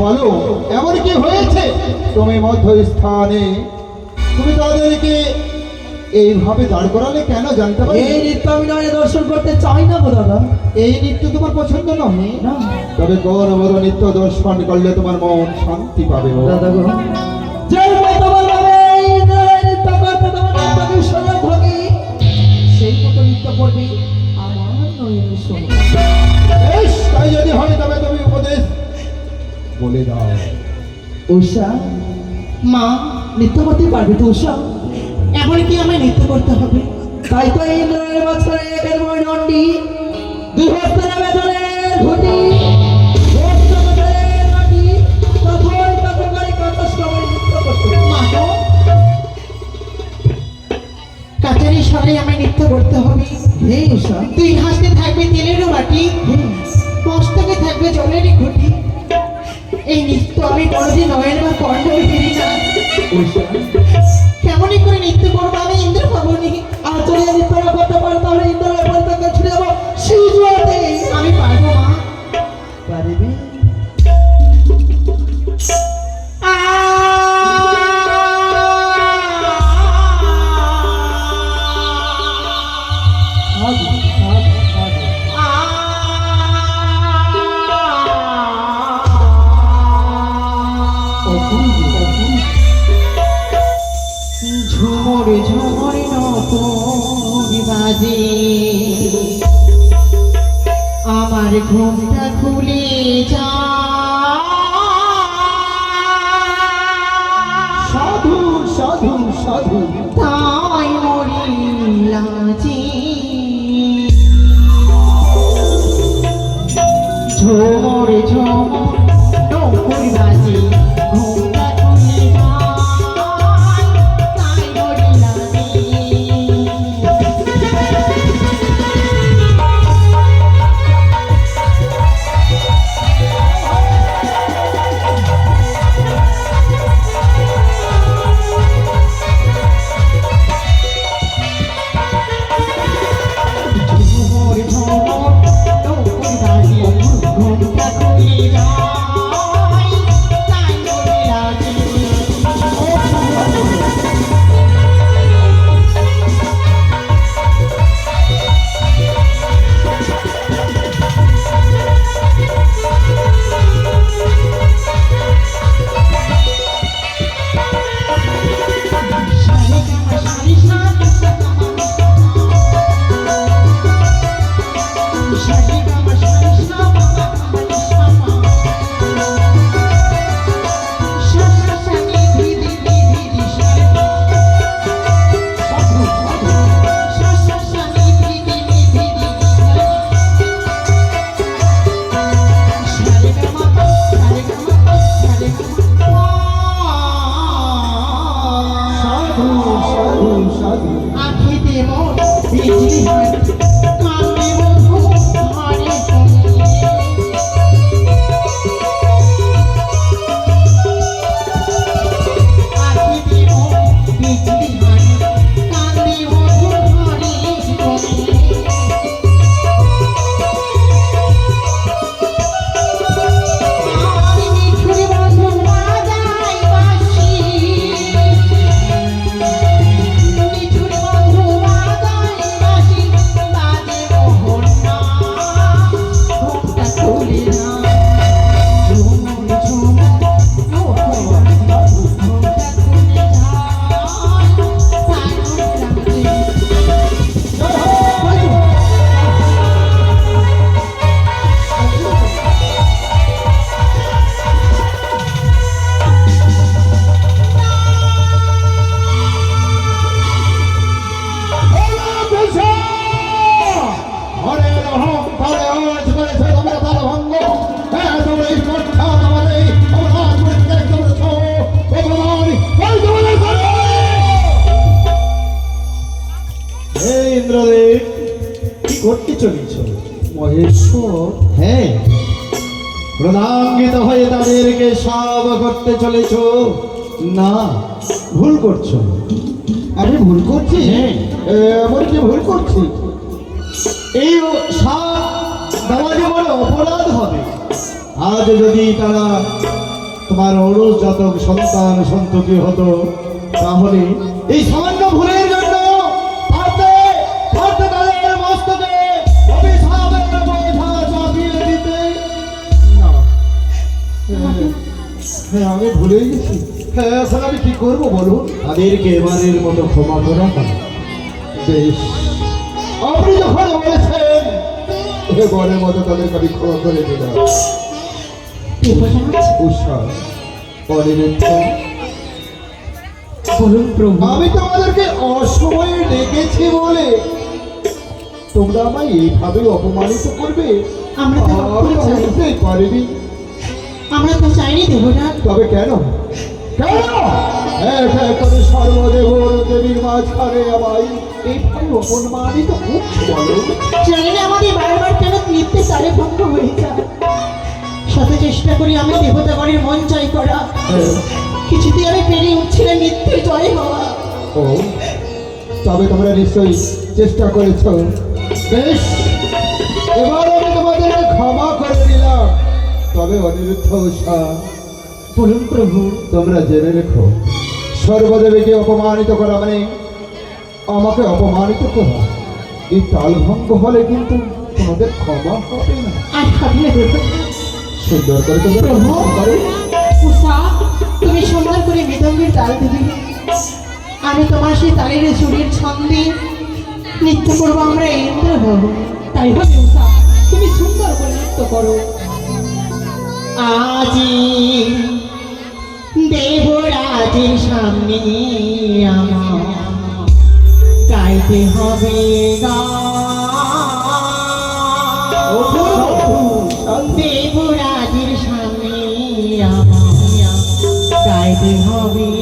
বলো এমন কি হয়েছে? তুমি মধ্য স্থানে তুমি তাদেরকে এইভাবে দাঁড় করালে কেন জানতে পারি এই নৃত্য আমি নয় দর্শন করতে চাই না দাদা এই নৃত্য তোমার পছন্দ নয় না। তবে গৌরবর নৃত্য দর্শন করলে তোমার মন শান্তি পাবে। দাদা গো। সেই মতো নৃত্য করবে আমার বেশ, তাই যদি হয় বলে দাও। উষা মা নৃত্য করতে পারবে তো উষা এমন কি আমায় নৃত্য করতে হবে। তাই তো এই নয়নের মাঝখানে একের মই নন্ডি দুই হস্তের বেদনে ঘটি। কাচারি আমায় নৃত্য করতে হবে? হে হাসতে থাকবে তেলেরও বাটি? মস্তকে থাকবে জলেরই ঘটি। এই নৃত্য আমি কোনোদিন নয়ের বা কণ্ঠে ফিরি না। কেমনই করে নৃত্য করব আমি? ইন্দ্র ভবনী আর কথা নৃত্য ঝুমুর ঝুমুর নত বাজে আমার ঘুমটা খুলে যা প্রধাঙ্গিত হয়ে তাদেরকে সব করতে চলেছ? না ভুল করছ। আরে ভুল করছি? হ্যাঁ। এমন কি ভুল করছি। এই সাপ দেওয়া যে বড় অপরাধ হবে। আজ যদি তারা তোমার অরুষ জাতক সন্তান সন্ততি হতো তাহলে এই সামান্য ভুলের হ্যাঁ, আমি ভুলেই গেছি। হ্যাঁ এখন আমি কি করব বলো তাদেরকে এবারের মতো ক্ষমা করা। বেশ। আপনি যখন বলেছেন এবারের মতো তাদেরকে আমি ক্ষমা করে দিলাম। আমি তোমাদেরকে অসময়ে ডেকেছি বলে তোমরা আমায় এইভাবে অপমানিত করবে? আমরা। বুঝতেই পারিনি। আমরা তো চাইনি দেবরাজ তবে কেন? কেন? এক এক করে সর্বদেব দেবীর মাঝখানে আমায় এইভাবে অপমানিত বলো? জানি না আমাদের বারবার কেন নৃত্যে তারে ভঙ্গ হয়ে যায়। শত চেষ্টা করি আমি দেবতাগণের মন জয় করা। কিছুতেই আমি পেরে উঠছি না নৃত্যে জয় হওয়া। ও তবে তোমরা নিশ্চয়ই চেষ্টা করেছ। বেশ এবার আমি তোমাদের ক্ষমা তবে অনিরুদ্ধ উষা বলুন প্রভু। তোমরা জেনে রেখো সর্বদেবীকে অপমানিত করা মানে আমাকে অপমানিত করা। এই তালভঙ্গ হলে কিন্তু তোমাদের ক্ষমা হবে না। সুন্দর করে ক্ষমা তুমি সুন্দর করে মৃদঙ্গের তাল দিবি। আমি তোমার সেই তালের চুরির ছন্দে নৃত্য করব আমরা ইন্দ্র হব। তাই হবে তুমি সুন্দর করে নৃত্য করো। আজি দেবরাজের সামনে আমার গাইতে হবে দেবরাজের সামনে আমার গাইতে হবে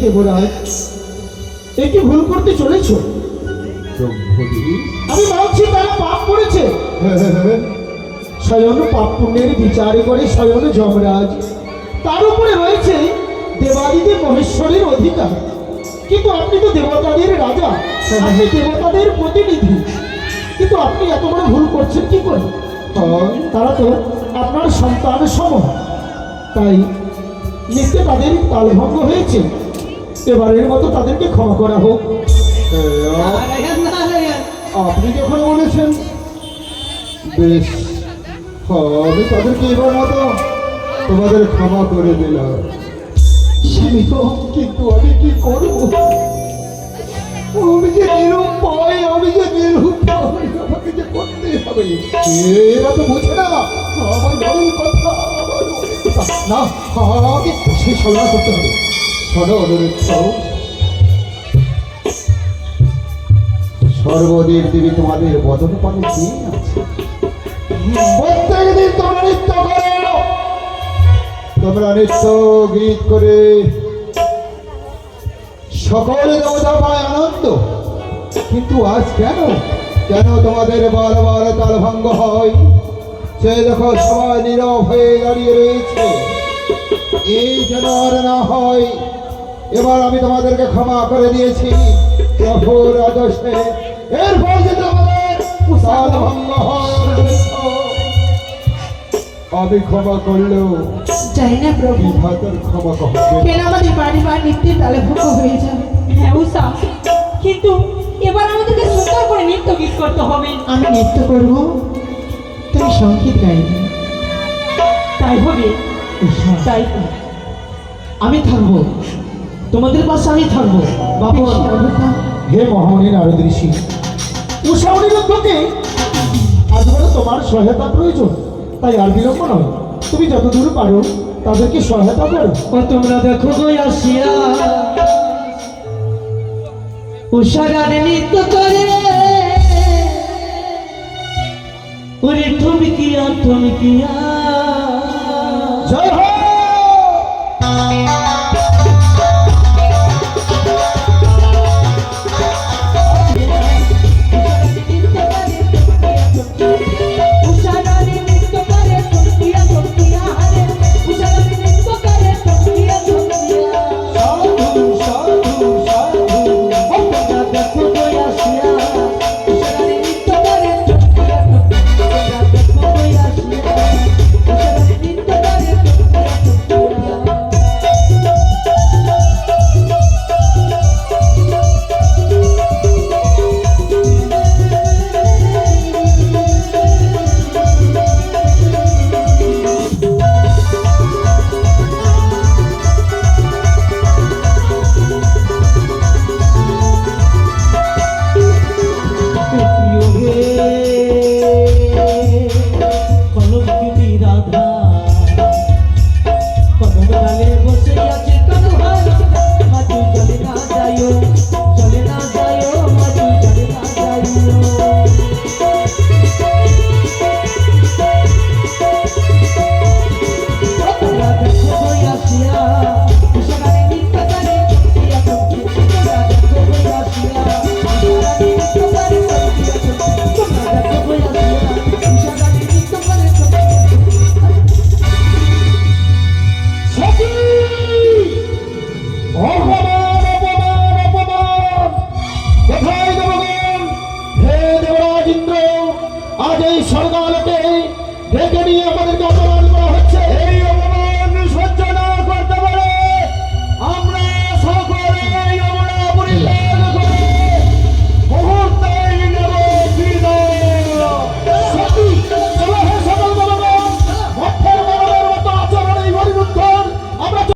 হে দেবরাজ এ ভুল করতে চলেছো? আমি ভাবছি তারা পাপ করেছে। স্বয়ং পাপ পুণ্যের বিচার করে স্বয়ং যমরাজ। তার উপরে রয়েছে দেবাদিদেব মহেশ্বরের অধিকার। কিন্তু আপনি তো দেবতাদের রাজা আপনি দেবতাদের প্রতিনিধি। কিন্তু আপনি এত বড় ভুল করছেন কি করে? তারা তো আপনার সন্তান সম তাই নিত্যে তাদের তালভঙ্গ হয়েছে। এবারের মতো তাদেরকে ক্ষমা করা হোক। আপনি যখন বলেছেন, বেশ, আমি তাদেরকে এবার মতো তোমাদের ক্ষমা করে দিলাম। স্বামী তো কিন্তু আমি কি করব? আমি যে নিরুপায়, আমি যে নিরুপায়, আমাকে যে করতেই হবে। এরা তো বোঝে না। আমার। না আমাকে সেই সর্বনা করতে হবে। সর্বদেব দেবী, তোমাদের বদন পানে তোমরা নৃত্য তোমরা নৃত্য, গীত করে সকলে দেবতা পায় আনন্দ। কিন্তু আজ কেন? কেন তোমাদের বারবার তাল ভঙ্গ হয়? সে দেখো সবাই নীরব হয়ে দাঁড়িয়ে রয়েছে। এই যেন আর না হয় এবার আমি তোমাদেরকে ক্ষমা করে দিয়েছি। প্রভুর আদর্শে। এরপর যে তোমাদের ভঙ্গ আমি ক্ষমা করলেও জানি না প্রভু। ক্ষমা করবে কেন আমাদের বাড়ি বা নিত্যের তালে ভুক্ত হয়ে যাবে? হ্যাঁ উষা। কিন্তু এবার আমাদেরকে সুন্দর করে নৃত্য গীত করতে হবে। আমি নৃত্য করব তুমি সংগীত গাইবে। তাই হবে। তাই আমি থাকব তোমাদের পাশে আমি থাকব। বাবু হে মহামণি নারদ ঋষি উষা অনিরুদ্ধকে আজ বলে তোমার সহায়তা প্রয়োজন তাই আর বিলম্ব নয়। তুমি যতদূর পারো তাদেরকে সহায়তা করো। ও তোমরা দেখো গো আসিয়া উষা গানে নৃত্য করে। ওরে ঠুমকিয়া ঠুমকিয়া। জয়